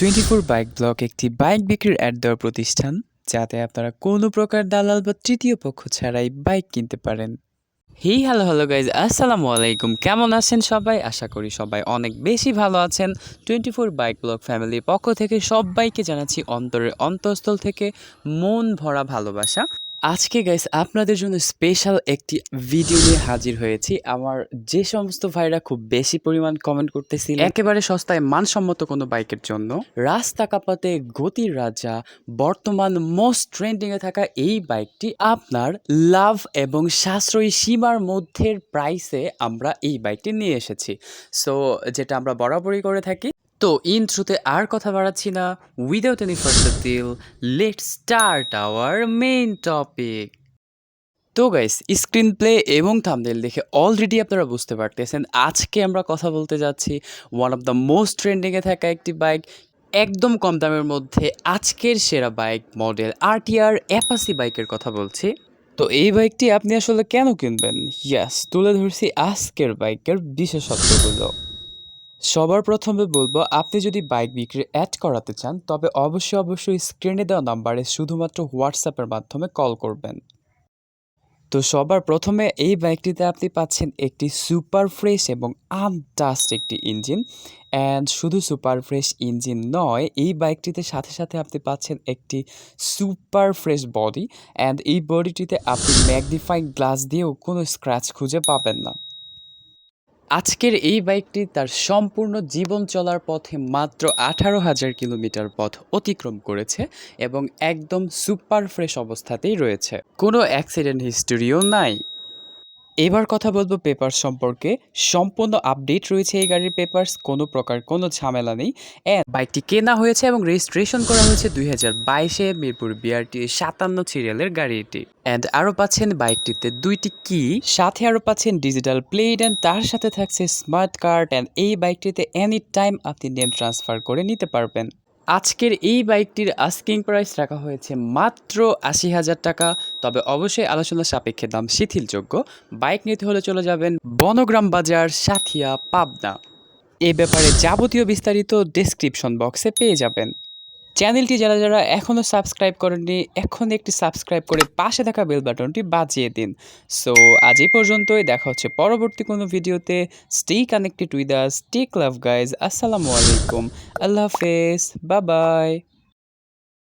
Twenty four bike block একটি bike বিক্রির ad দেওয়ার প্রতিষ্ঠান, যাতে আপনারা কোনো প্রকার দালাল বা তৃতীয় পক্ষ ছাড়াই বাইক কিনতে পারেন। হি, হ্যালো হ্যালো গাইজ আসসালামু আলাইকুম। কেমন আছেন সবাই? আশা করি সবাই অনেক বেশি ভালো আছেন। টোয়েন্টি ফোর বাইক ব্লক ফ্যামিলির পক্ষ থেকে সবাইকে জানাচ্ছি অন্তরের অন্তঃস্থল থেকে মন ভরা ভালোবাসা। আজকে গাইস আপনাদের জন্য স্পেশাল একটি ভিডিও নিয়ে হাজির হয়েছি। আমার যে সমস্ত ভাইরা খুব বেশি পরিমাণ কমেন্ট করতেছিল, একেবারে সস্তায় মানসম্মত কোনো বাইকের জন্য, রাস্তা কাপাতে গতির রাজা, বর্তমান মোস্ট ট্রেন্ডিংয়ে থাকা এই বাইকটি আপনার লাভ এবং সাশ্রয়ী সীমার মধ্যের প্রাইসে আমরা এই বাইকটি নিয়ে এসেছি। সো যেটা আমরা বরাবরই করে থাকি তো ইন্ট্রোতে আর কথা বাড়াচ্ছি না। Without any first deal let start our main topic তো গাইস স্ক্রিন প্লে এবং থামদেল দেখে অলরেডি আপনারা বুঝতে পারতেছেন। আজকে আমরা কথা বলতে যাচ্ছি ওয়ান অফ দ্য মোস্ট ট্রেন্ডিংয়ে থাকা একটি বাইক একদম কম দামের মধ্যে আজকের সেরা বাইক মডেল আরটিআর অ্যাপাসি বাইকের কথা বলছি। তো এই বাইকটি আপনি আসলে কেন কিনবেন? ইয়াস তুলে ধরছি আজকের বাইকের বিশেষত্বগুলো। সবার প্রথমে বলব, আপনি যদি বাইক বিক্রি অ্যাড করাতে চান, তবে অবশ্যই অবশ্যই স্ক্রিনে দেওয়া নাম্বারে শুধুমাত্র হোয়াটসঅ্যাপের মাধ্যমে কল করবেন। তো সবার প্রথমে এই বাইকটিতে আপনি পাচ্ছেন একটি সুপার ফ্রেশ এবং আনটাস্ট একটি ইঞ্জিন অ্যান্ড শুধু সুপার ফ্রেশ ইঞ্জিন নয়, এই বাইকটিতে সাথে সাথে আপনি পাচ্ছেন একটি সুপার ফ্রেশ বডি অ্যান্ড এই বডিটিতে আপনি ম্যাগনিফাইং গ্লাস দিয়েও কোনো স্ক্র্যাচ খুঁজে পাবেন না। আজকের এই বাইকটি তার সম্পূর্ণ জীবন চলার পথে মাত্র আঠারো হাজার কিলোমিটার পথ অতিক্রম করেছে এবং একদম সুপার ফ্রেশ অবস্থাতেই রয়েছে। কোনো অ্যাক্সিডেন্ট হিস্টোরিও নাই। এবার কথা বলব পেপার সম্পর্কে। সম্পূর্ণ আপডেট রয়েছে এই গাড়ির পেপারস কোনো প্রকার কোনো ঝামেলা নেই। বাইকটি কেনা হয়েছে এবং রেজিস্ট্রেশন করা হয়েছে দুই হাজার বাইশে মিরপুর বিআরটি সাতান্ন সিরিয়ালের গাড়িটি। অ্যান্ড আরও পাচ্ছেন বাইকটিতে দুইটি কি, সাথে আরও পাচ্ছেন ডিজিটাল প্লেট অ্যান্ড তার সাথে থাকছে স্মার্ট কার্ড অ্যান্ড এই বাইকটিতে এনি টাইম আপনি নেম ট্রান্সফার করে নিতে পারবেন। আজকের এই বাইকটির আস্কিং প্রাইস রাখা হয়েছে মাত্র আশি হাজার টাকা। তবে অবশ্যই আলোচনা সাপেক্ষে দাম শিথিলযোগ্য। বাইক নিতে হলে চলে যাবেন বনগ্রাম বাজার সাথিয়া পাবনা। এ ব্যাপারে যাবতীয় বিস্তারিত ডেসক্রিপশন বক্সে পেয়ে যাবেন। চ্যানেলটি যারা যারা এখনও সাবস্ক্রাইব করেননি, এখন একটি সাবস্ক্রাইব করে পাশে থাকা বেল বাটনটি বাজিয়ে দিন। সো আজ এই পর্যন্তই। দেখা হচ্ছে পরবর্তী কোনো ভিডিওতে। Stay connected with us tech love guys আসসালামু আলাইকুম। আল্লাহ হাফেজ বাই বাই